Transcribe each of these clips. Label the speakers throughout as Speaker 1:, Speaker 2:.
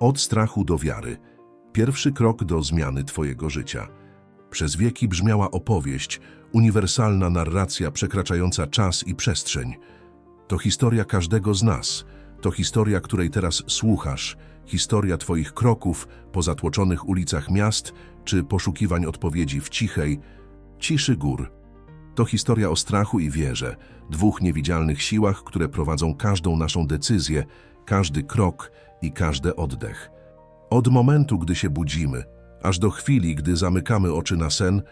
Speaker 1: Od strachu do wiary. Pierwszy krok do zmiany Twojego życia. Przez wieki brzmiała opowieść, uniwersalna narracja przekraczająca czas i przestrzeń. To historia każdego z nas. To historia, której teraz słuchasz. Historia Twoich kroków po zatłoczonych ulicach miast, czy poszukiwań odpowiedzi w cichej, ciszy gór. To historia o strachu i wierze, dwóch niewidzialnych siłach, które prowadzą każdą naszą decyzję, każdy krok i każdy oddech. Od momentu, gdy się budzimy, aż do chwili, gdy zamykamy oczy na sen,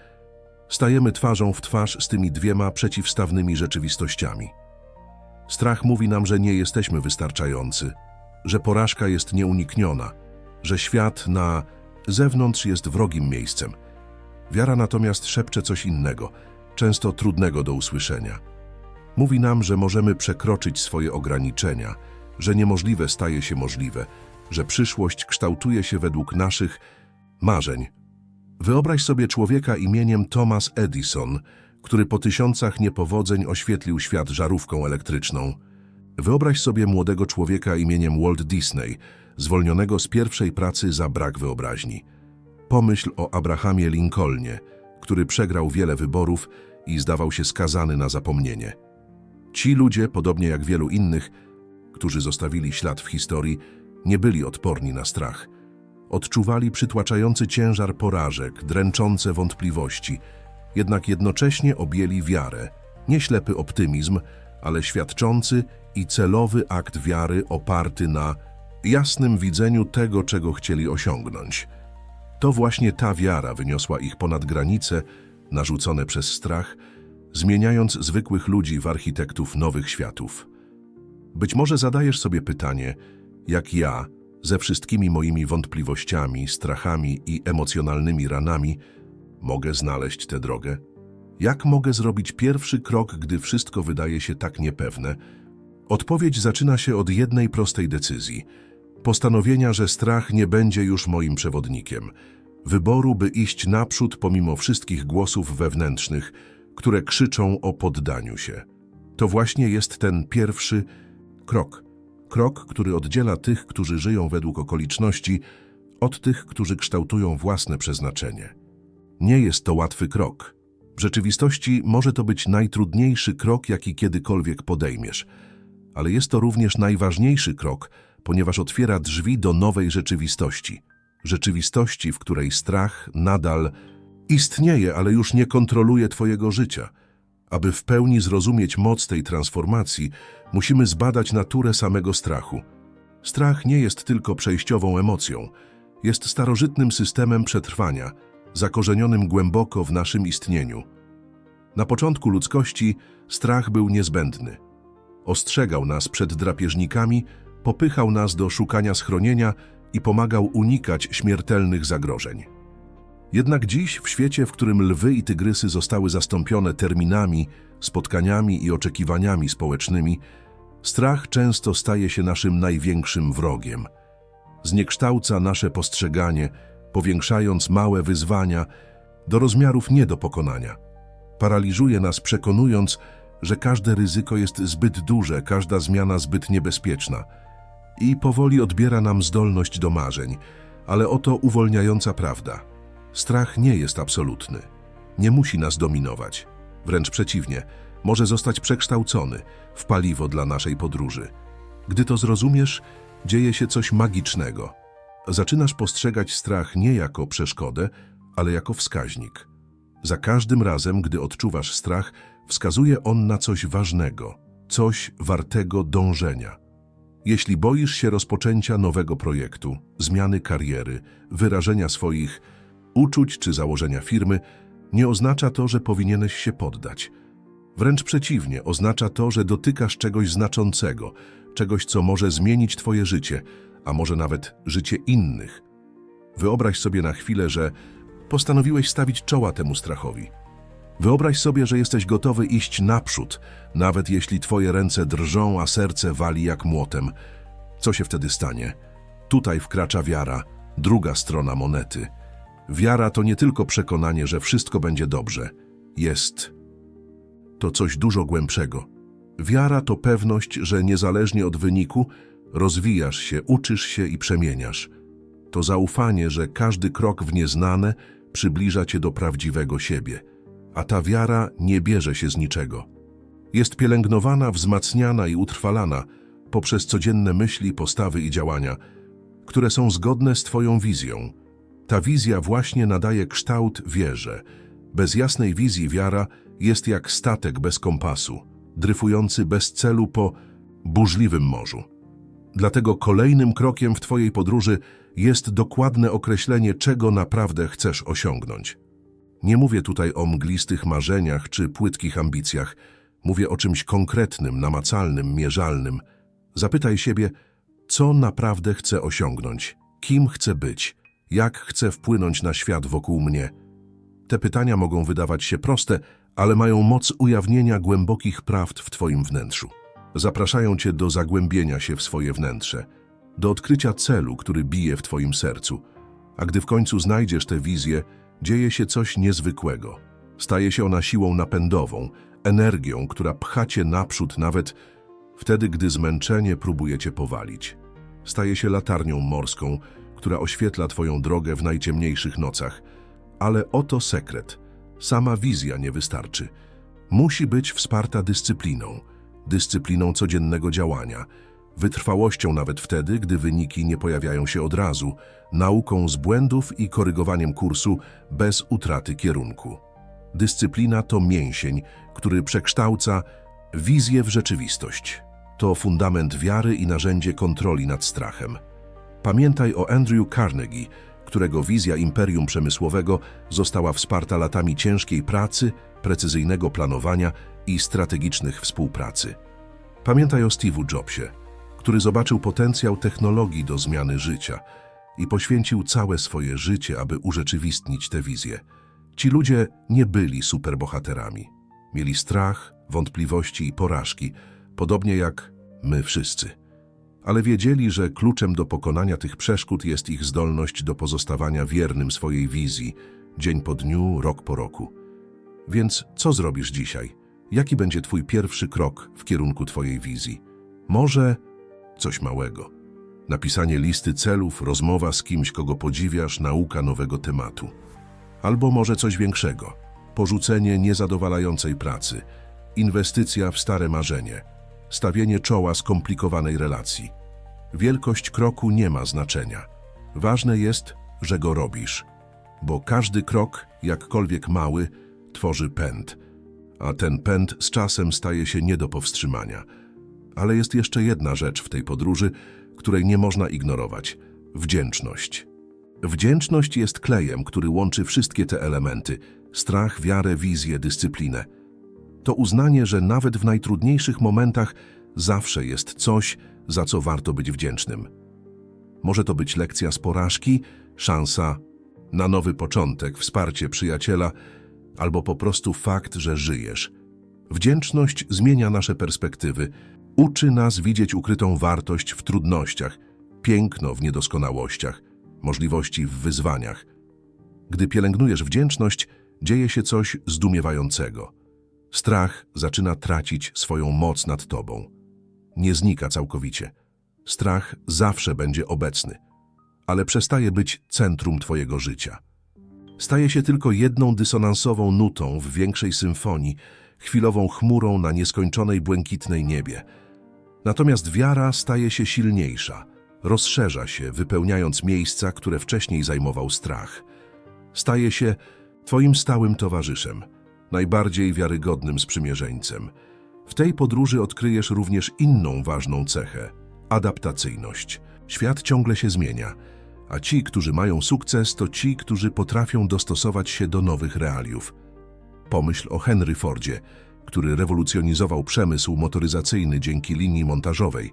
Speaker 1: stajemy twarzą w twarz z tymi dwiema przeciwstawnymi rzeczywistościami. Strach mówi nam, że nie jesteśmy wystarczający, że porażka jest nieunikniona, że świat na zewnątrz jest wrogim miejscem. Wiara natomiast szepcze coś innego, często trudnego do usłyszenia. Mówi nam, że możemy przekroczyć swoje ograniczenia, że niemożliwe staje się możliwe, że przyszłość kształtuje się według naszych marzeń. Wyobraź sobie człowieka imieniem Thomas Edison, który po tysiącach niepowodzeń oświetlił świat żarówką elektryczną. Wyobraź sobie młodego człowieka imieniem Walt Disney, zwolnionego z pierwszej pracy za brak wyobraźni. Pomyśl o Abrahamie Lincolnie, który przegrał wiele wyborów i zdawał się skazany na zapomnienie. Ci ludzie, podobnie jak wielu innych, którzy zostawili ślad w historii, nie byli odporni na strach. Odczuwali przytłaczający ciężar porażek, dręczące wątpliwości, jednak jednocześnie objęli wiarę, nie ślepy optymizm, ale świadczący i celowy akt wiary oparty na jasnym widzeniu tego, czego chcieli osiągnąć. To właśnie ta wiara wyniosła ich ponad granice narzucone przez strach, zmieniając zwykłych ludzi w architektów nowych światów. Być może zadajesz sobie pytanie, jak ja, ze wszystkimi moimi wątpliwościami, strachami i emocjonalnymi ranami, mogę znaleźć tę drogę? Jak mogę zrobić pierwszy krok, gdy wszystko wydaje się tak niepewne? Odpowiedź zaczyna się od jednej prostej decyzji. Postanowienia, że strach nie będzie już moim przewodnikiem. Wyboru, by iść naprzód pomimo wszystkich głosów wewnętrznych, które krzyczą o poddaniu się. To właśnie jest ten pierwszy krok. Krok, który oddziela tych, którzy żyją według okoliczności, od tych, którzy kształtują własne przeznaczenie. Nie jest to łatwy krok. W rzeczywistości może to być najtrudniejszy krok, jaki kiedykolwiek podejmiesz, ale jest to również najważniejszy krok, ponieważ otwiera drzwi do nowej rzeczywistości. Rzeczywistości, w której strach nadal istnieje, ale już nie kontroluje Twojego życia. Aby w pełni zrozumieć moc tej transformacji, musimy zbadać naturę samego strachu. Strach nie jest tylko przejściową emocją, jest starożytnym systemem przetrwania, zakorzenionym głęboko w naszym istnieniu. Na początku ludzkości strach był niezbędny. Ostrzegał nas przed drapieżnikami, popychał nas do szukania schronienia i pomagał unikać śmiertelnych zagrożeń. Jednak dziś, w świecie, w którym lwy i tygrysy zostały zastąpione terminami, spotkaniami i oczekiwaniami społecznymi, strach często staje się naszym największym wrogiem. Zniekształca nasze postrzeganie, powiększając małe wyzwania do rozmiarów nie do pokonania. Paraliżuje nas, przekonując, że każde ryzyko jest zbyt duże, każda zmiana zbyt niebezpieczna i powoli odbiera nam zdolność do marzeń, ale oto uwolniająca prawda. Strach nie jest absolutny. Nie musi nas dominować. Wręcz przeciwnie, może zostać przekształcony w paliwo dla naszej podróży. Gdy to zrozumiesz, dzieje się coś magicznego. Zaczynasz postrzegać strach nie jako przeszkodę, ale jako wskaźnik. Za każdym razem, gdy odczuwasz strach, wskazuje on na coś ważnego, coś wartego dążenia. Jeśli boisz się rozpoczęcia nowego projektu, zmiany kariery, wyrażenia swoich uczuć czy założenia firmy, nie oznacza to, że powinieneś się poddać. Wręcz przeciwnie, oznacza to, że dotykasz czegoś znaczącego, czegoś, co może zmienić Twoje życie, a może nawet życie innych. Wyobraź sobie na chwilę, że postanowiłeś stawić czoła temu strachowi. Wyobraź sobie, że jesteś gotowy iść naprzód, nawet jeśli Twoje ręce drżą, a serce wali jak młotem. Co się wtedy stanie? Tutaj wkracza wiara, druga strona monety. Wiara to nie tylko przekonanie, że wszystko będzie dobrze. Jest to coś dużo głębszego. Wiara to pewność, że niezależnie od wyniku rozwijasz się, uczysz się i przemieniasz. To zaufanie, że każdy krok w nieznane przybliża cię do prawdziwego siebie. A ta wiara nie bierze się z niczego. Jest pielęgnowana, wzmacniana i utrwalana poprzez codzienne myśli, postawy i działania, które są zgodne z Twoją wizją. Ta wizja właśnie nadaje kształt wierze. Bez jasnej wizji wiara jest jak statek bez kompasu, dryfujący bez celu po burzliwym morzu. Dlatego kolejnym krokiem w Twojej podróży jest dokładne określenie, czego naprawdę chcesz osiągnąć. Nie mówię tutaj o mglistych marzeniach czy płytkich ambicjach. Mówię o czymś konkretnym, namacalnym, mierzalnym. Zapytaj siebie, co naprawdę chcę osiągnąć, kim chcę być, jak chcę wpłynąć na świat wokół mnie. Te pytania mogą wydawać się proste, ale mają moc ujawnienia głębokich prawd w Twoim wnętrzu. Zapraszają Cię do zagłębienia się w swoje wnętrze, do odkrycia celu, który bije w Twoim sercu. A gdy w końcu znajdziesz tę wizję, dzieje się coś niezwykłego. Staje się ona siłą napędową, energią, która pcha Cię naprzód nawet wtedy, gdy zmęczenie próbuje Cię powalić. Staje się latarnią morską, która oświetla Twoją drogę w najciemniejszych nocach. Ale oto sekret. Sama wizja nie wystarczy. Musi być wsparta dyscypliną, dyscypliną codziennego działania, wytrwałością nawet wtedy, gdy wyniki nie pojawiają się od razu, nauką z błędów i korygowaniem kursu bez utraty kierunku. Dyscyplina to mięsień, który przekształca wizję w rzeczywistość. To fundament wiary i narzędzie kontroli nad strachem. Pamiętaj o Andrew Carnegie, którego wizja imperium przemysłowego została wsparta latami ciężkiej pracy, precyzyjnego planowania i strategicznych współpracy. Pamiętaj o Steve'u Jobsie, który zobaczył potencjał technologii do zmiany życia i poświęcił całe swoje życie, aby urzeczywistnić tę wizję. Ci ludzie nie byli superbohaterami. Mieli strach, wątpliwości i porażki, podobnie jak my wszyscy. Ale wiedzieli, że kluczem do pokonania tych przeszkód jest ich zdolność do pozostawania wiernym swojej wizji, dzień po dniu, rok po roku. Więc co zrobisz dzisiaj? Jaki będzie Twój pierwszy krok w kierunku Twojej wizji? Może coś małego. Napisanie listy celów, rozmowa z kimś, kogo podziwiasz, nauka nowego tematu. Albo może coś większego. Porzucenie niezadowalającej pracy, inwestycja w stare marzenie, stawienie czoła skomplikowanej relacji. Wielkość kroku nie ma znaczenia. Ważne jest, że go robisz, bo każdy krok, jakkolwiek mały, tworzy pęd, a ten pęd z czasem staje się nie do powstrzymania. Ale jest jeszcze jedna rzecz w tej podróży, której nie można ignorować wdzięczność. Wdzięczność jest klejem, który łączy wszystkie te elementy strach, wiarę, wizję, dyscyplinę. To uznanie, że nawet w najtrudniejszych momentach zawsze jest coś, za co warto być wdzięcznym. Może to być lekcja z porażki, szansa na nowy początek, wsparcie przyjaciela, albo po prostu fakt, że żyjesz. Wdzięczność zmienia nasze perspektywy, uczy nas widzieć ukrytą wartość w trudnościach, piękno w niedoskonałościach, możliwości w wyzwaniach. Gdy pielęgnujesz wdzięczność, dzieje się coś zdumiewającego. Strach zaczyna tracić swoją moc nad tobą. Nie znika całkowicie. Strach zawsze będzie obecny, ale przestaje być centrum twojego życia. Staje się tylko jedną dysonansową nutą w większej symfonii, chwilową chmurą na nieskończonej błękitnej niebie. Natomiast wiara staje się silniejsza, rozszerza się, wypełniając miejsca, które wcześniej zajmował strach. Staje się twoim stałym towarzyszem, najbardziej wiarygodnym sprzymierzeńcem. W tej podróży odkryjesz również inną ważną cechę adaptacyjność. Świat ciągle się zmienia, a ci, którzy mają sukces, to ci, którzy potrafią dostosować się do nowych realiów. Pomyśl o Henry Fordzie, który rewolucjonizował przemysł motoryzacyjny dzięki linii montażowej.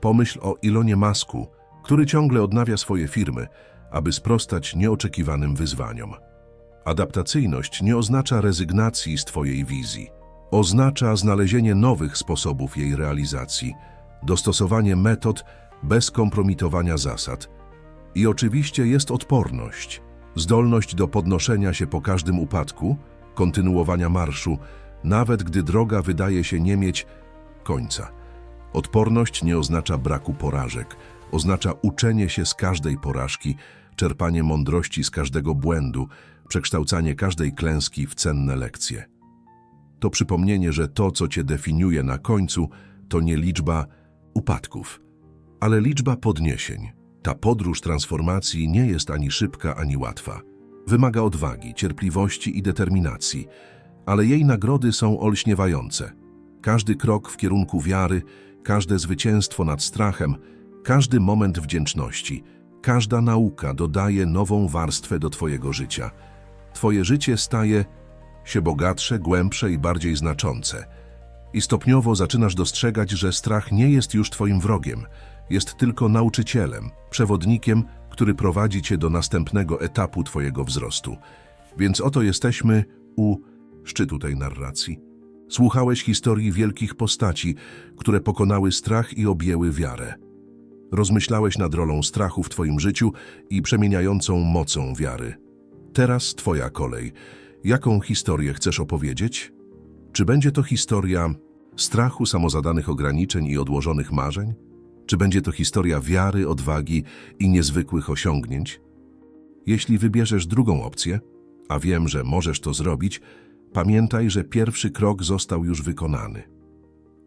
Speaker 1: Pomyśl o Ilonie Masku, który ciągle odnawia swoje firmy, aby sprostać nieoczekiwanym wyzwaniom. Adaptacyjność nie oznacza rezygnacji z Twojej wizji. Oznacza znalezienie nowych sposobów jej realizacji, dostosowanie metod bez kompromitowania zasad. I oczywiście jest odporność, zdolność do podnoszenia się po każdym upadku, kontynuowania marszu, nawet gdy droga wydaje się nie mieć końca. Odporność nie oznacza braku porażek, Oznacza uczenie się z każdej porażki, czerpanie mądrości z każdego błędu, przekształcanie każdej klęski w cenne lekcje. To przypomnienie, że to, co cię definiuje na końcu, to nie liczba upadków, ale liczba podniesień. Ta podróż transformacji nie jest ani szybka, ani łatwa. Wymaga odwagi, cierpliwości i determinacji, ale jej nagrody są olśniewające. Każdy krok w kierunku wiary, każde zwycięstwo nad strachem, każdy moment wdzięczności, każda nauka dodaje nową warstwę do Twojego życia. Twoje życie staje się bogatsze, głębsze i bardziej znaczące. I stopniowo zaczynasz dostrzegać, że strach nie jest już Twoim wrogiem, jest tylko nauczycielem, przewodnikiem, który prowadzi Cię do następnego etapu Twojego wzrostu. Więc oto jesteśmy u szczytu tej narracji. Słuchałeś historii wielkich postaci, które pokonały strach i objęły wiarę. Rozmyślałeś nad rolą strachu w Twoim życiu i przemieniającą mocą wiary. Teraz Twoja kolej. Jaką historię chcesz opowiedzieć? Czy będzie to historia strachu, samozadanych ograniczeń i odłożonych marzeń? Czy będzie to historia wiary, odwagi i niezwykłych osiągnięć? Jeśli wybierzesz drugą opcję, a wiem, że możesz to zrobić, pamiętaj, że pierwszy krok został już wykonany.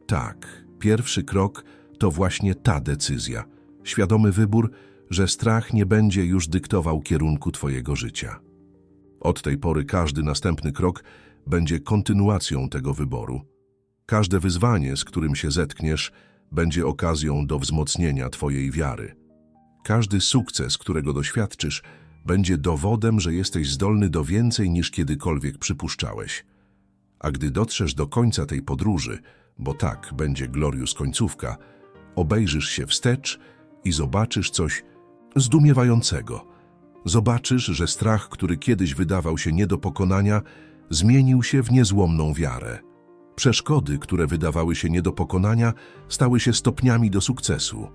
Speaker 1: Tak, pierwszy krok to właśnie ta decyzja. Świadomy wybór, że strach nie będzie już dyktował kierunku Twojego życia. Od tej pory każdy następny krok będzie kontynuacją tego wyboru. Każde wyzwanie, z którym się zetkniesz, będzie okazją do wzmocnienia Twojej wiary. Każdy sukces, którego doświadczysz, będzie dowodem, że jesteś zdolny do więcej niż kiedykolwiek przypuszczałeś. A gdy dotrzesz do końca tej podróży, bo tak będzie Glorius końcówka, obejrzysz się wstecz i zobaczysz coś zdumiewającego. Zobaczysz, że strach, który kiedyś wydawał się nie do pokonania, zmienił się w niezłomną wiarę. Przeszkody, które wydawały się nie do pokonania, stały się stopniami do sukcesu.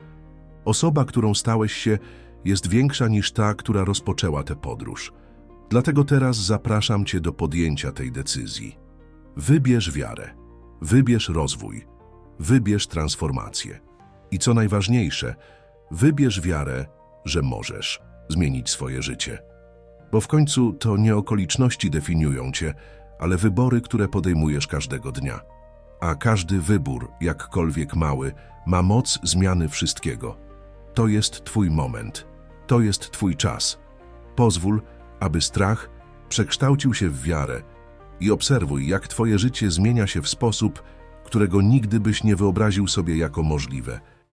Speaker 1: Osoba, którą stałeś się, jest większa niż ta, która rozpoczęła tę podróż. Dlatego teraz zapraszam Cię do podjęcia tej decyzji. Wybierz wiarę, wybierz rozwój, wybierz transformację. I co najważniejsze, wybierz wiarę, że możesz zmienić swoje życie. Bo w końcu to nie okoliczności definiują Cię, ale wybory, które podejmujesz każdego dnia. A każdy wybór, jakkolwiek mały, ma moc zmiany wszystkiego. To jest Twój moment. To jest Twój czas. Pozwól, aby strach przekształcił się w wiarę i obserwuj, jak Twoje życie zmienia się w sposób, którego nigdy byś nie wyobraził sobie jako możliwe.